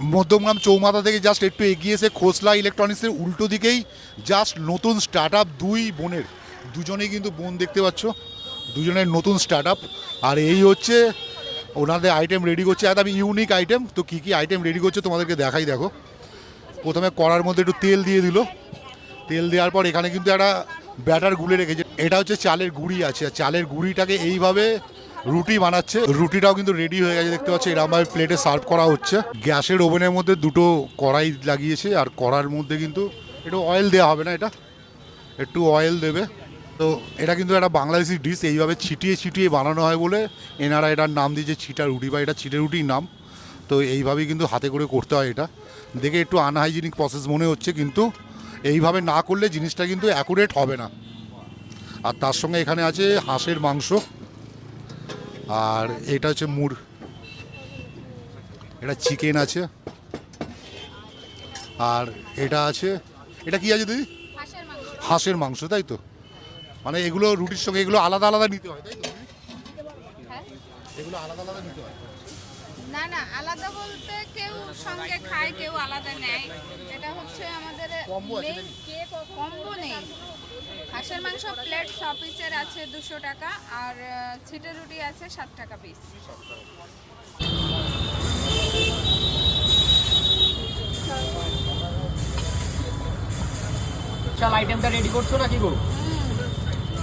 মধ্যমগ্রাম চৌমাথা থেকে জাস্ট একটু এগিয়ে এসে খোসলা ইলেকট্রনিক্সের উল্টো দিকেই জাস্ট নতুন স্টার্ট দুই বোনের। দুজনেই কিন্তু বোন দেখতে পাচ্ছ, দুজনের নতুন স্টার্ট আর এই হচ্ছে ওনাদের আইটেম রেডি করছে। একদম ইউনিক আইটেম তো কী কী আইটেম রেডি করছে তোমাদেরকে দেখাই দেখো। প্রথমে কড়ার মধ্যে একটু তেল দিয়ে দিল। তেল দেওয়ার পর এখানে কিন্তু একটা ব্যাটার গুলে রেখেছে। এটা হচ্ছে চালের গুঁড়ি আছে। আর চালের গুঁড়িটাকে এইভাবে রুটি বানাচ্ছে। রুটিটাও কিন্তু রেডি হয়ে গেছে, দেখতে পাচ্ছি এরকমভাবে প্লেটে সার্ভ করা হচ্ছে। গ্যাসের ওভেনের মধ্যে দুটো কড়াই লাগিয়েছে, আর কড়ার মধ্যে কিন্তু একটু অয়েল দেওয়া হবে না এটা? একটু অয়েল দেবে। তো এটা কিন্তু একটা বাংলাদেশি ডিশ এইভাবে ছিটিয়ে ছিটিয়ে বানানো হয় বলে এনারা এটার নাম দিয়েছে, ছিটা রুটি বা এটা ছিটে রুটির নাম। তো এইভাবেই কিন্তু হাতে করে করতে হয় এটা। দেখে একটু আনহাইজিনিক প্রসেস মনে হচ্ছে, কিন্তু এইভাবে না করলে জিনিসটা কিন্তু অ্যাকুরেট হবে না। আর তার সঙ্গে এখানে আছে হাঁসের মাংস। আর এটা হচ্ছে মুর এটা চিকেন আছে। আর এটা আছে এটা কি আছে দিদি? হাঁসের মাংস তাই তো? মানে এগুলো রুটির সঙ্গে এগুলো আলাদা আলাদা নিতে হয় তাই তো? হ্যাঁ? এগুলো আলাদা আলাদা নিতে হয়। না না আলাদা বলতে কেউ সঙ্গে খায় কেউ আলাদা নেয়। এটা হচ্ছে আমাদের? কম্বো নেই। হাঁসের মাংস প্লেট ছ পিসের আছে দুশো টাকা আর ছিটে রুটি আছে সাত টাকা পিস চাল আইটেমটা রেডি করছ নাকি গো?